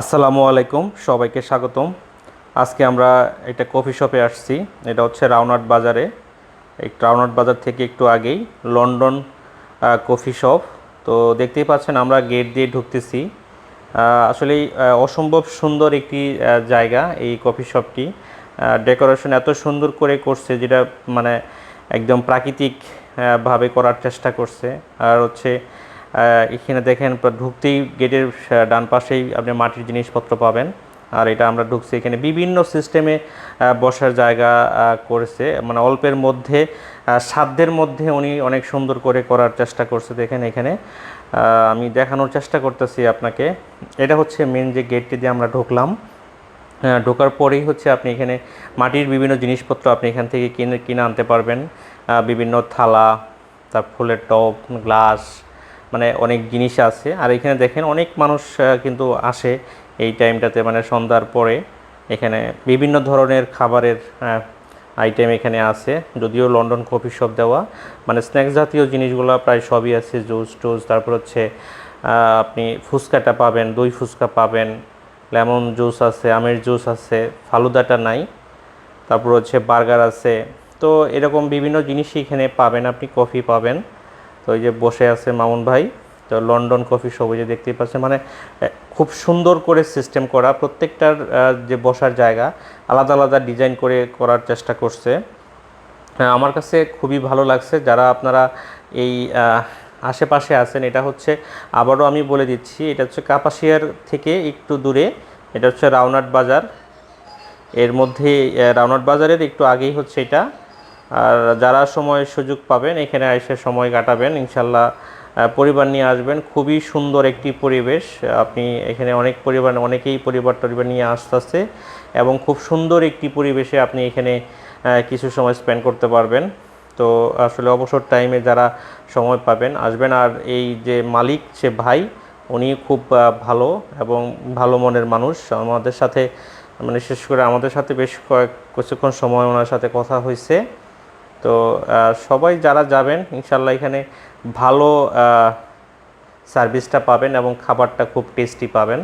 আসসালামু আলাইকুম, সবাইকে স্বাগতম। আজকে আমরা একটা কফি শপে আসছি, এটা হচ্ছে রাউনাট বাজারে। এই রাউনাট বাজার থেকে একটু আগেই লন্ডন কফি শপ। তো দেখতেই পাচ্ছেন আমরা গেট দিয়ে ঢুকতেছি। আসলে অসম্ভব সুন্দর একটি জায়গা এই কফি শপটি। ডেকোরেশন এত সুন্দর করে করছে, যেটা মানে একদম প্রাকৃতিক ভাবে করার চেষ্টা করছে। আর হচ্ছে এখানে দেখেন ঢুকতেই গেটের ডান পাশেই আপনি মাটির জিনিসপত্র পাবেন। আর এটা আমরা ঢুকছি এখানে বিভিন্ন সিস্টেমে বসার জায়গা করেছে। মানে অল্পের মধ্যে সাধ্যের মধ্যে উনি অনেক সুন্দর করে করার চেষ্টা করছে দেখেন এখানে। আমি দেখানোর চেষ্টা করতেছি আপনাকে। এটা হচ্ছে মেন যে গেটটি দিয়ে আমরা ঢুকলাম। ঢোকার পরেই হচ্ছে আপনি এখানে মাটির বিভিন্ন জিনিসপত্র আপনি এখান থেকে কিনে কিনে আনতে পারবেন। বিভিন্ন থালা, তার ফুলের টব গ্লাস মানে অনেক জিনিস আছে। আর এখানে দেখেন অনেক মানুষ কিন্তু আসে এই টাইমটাতে মানে সন্ধ্যার পরে। এখানে বিভিন্ন ধরনের খাবারের আইটেম এখানে আছে। যদিও লন্ডন কফি শপ দেওয়া। মানে স্ন্যাক্স জাতীয় জিনিসগুলো প্রায় সবই আছে। জুস টুস, তারপর হচ্ছে আপনি ফুচকাটা পাবেন, দই ফুচকা পাবেন, লেমন জুস আছে, আমের জুস আছে, ফালুদাটা নাই। তারপর হচ্ছে বার্গার আছে। তো এরকম বিভিন্ন জিনিসই এখানে পাবেন, আপনি কফি পাবেন। তো এই যে বসে আছে মামুন ভাই, তো লন্ডন কফি শপ যে দেখতেই পাচ্ছেন মানে খুব সুন্দর করে সিস্টেম করা, প্রত্যেকটার যে বসার জায়গা, আলাদা আলাদা ডিজাইন করে করার চেষ্টা করছে। আমার কাছে খুবই ভালো লাগছে, যারা আপনারা এই আশেপাশে আছেন, এটা হচ্ছে, আবারও আমি বলে দিচ্ছি, এটা হচ্ছে কাপাসিয়ার থেকে একটু দূরে, এটা হচ্ছে রাউনাট বাজার। এর মধ্যে রাউনাট বাজারের একটু আগেই হচ্ছে এটা। আর যারা সময় সুযোগ পাবেন, এখানে এসে সময় কাটাবেন ইনশাল্লাহ পরিবার নিয়ে আসবেন। খুবই সুন্দর একটি পরিবেশ। আপনি এখানে অনেক পরিবার, অনেকেই পরিবার টরিবার নিয়ে আসতেছে এবং খুব সুন্দর একটি পরিবেশে আপনি এখানে কিছু সময় স্পেন্ড করতে পারবেন। তো আসলে অবসর টাইমে যারা সময় পাবেন, আসবেন আর এই যে মালিক, সে ভাই, উনি খুব ভালো এবং ভালো মনের মানুষ। আমাদের সাথে মানে শেষ করে আমাদের সাথে বেশ কয়েক, কিছুক্ষণ সময় ওনার সাথে কথা হয়েছে। তো সবাই যারা যাবেন ইনশাল্লাহ এখানে ভালো সার্ভিসটা পাবেন এবং খাবারটা খুব টেস্টি পাবেন।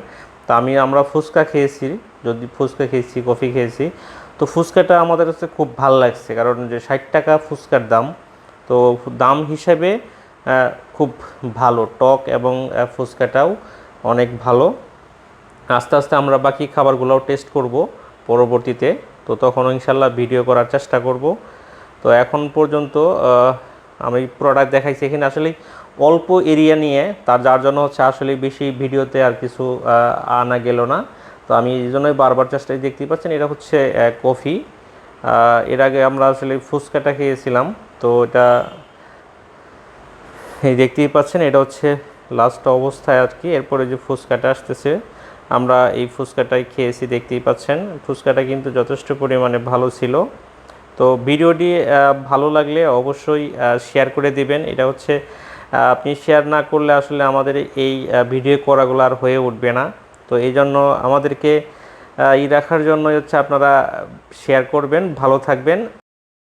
তো আমি, আমরা ফুচকা খেয়েছি, যদি ফুচকা খেয়েছি, কফি খেয়েছি, তো ফুচকাটা আমাদের কাছে খুব ভালো লাগছে। কারণ যে ষাট টাকা ফুচকার দাম, তো দাম হিসেবে খুব ভালো। টক এবং ফুচকাটাও অনেক ভালো। আস্তে আস্তে আমরা বাকি খাবারগুলোও টেস্ট করব পরবর্তীতে। তো তখন ইনশাল্লাহ ভিডিও করার চেষ্টা করব। তো এখন পর্যন্ত আমি প্রোডাক্ট দেখাইছি এখানে। আসলে অল্প এরিয়া নিয়ে, তার যার জন্য হচ্ছে আসলে বেশি ভিডিওতে আর কিছু আনা গেল না। তো আমি এই জন্যই বারবার চেষ্টায় দেখতেই পাচ্ছেন, এটা হচ্ছে কফি। এর আগে আমরা আসলে ফুচকাটা খেয়েছিলাম, তো এটা এই দেখতেই পাচ্ছেন, এটা হচ্ছে লাস্ট অবস্থায় আর কি। এরপরে যে ফুচকাটা আসতেছে, আমরা এই ফুচকাটাই খেয়েছি, দেখতেই পাচ্ছেন। ফুচকাটা কিন্তু যথেষ্ট পরিমাণে ভালো ছিল। তো ভিডিওটি ভালো লাগলে অবশ্যই শেয়ার করে দিবেন। এটা হচ্ছে আপনি শেয়ার না করলে আসলে আমাদের এই ভিডিও করাগুলো আর হয়ে উঠবে না। তো এই জন্য আমাদেরকে ই রাখার জন্য হচ্ছে আপনারা শেয়ার করবেন। ভালো থাকবেন।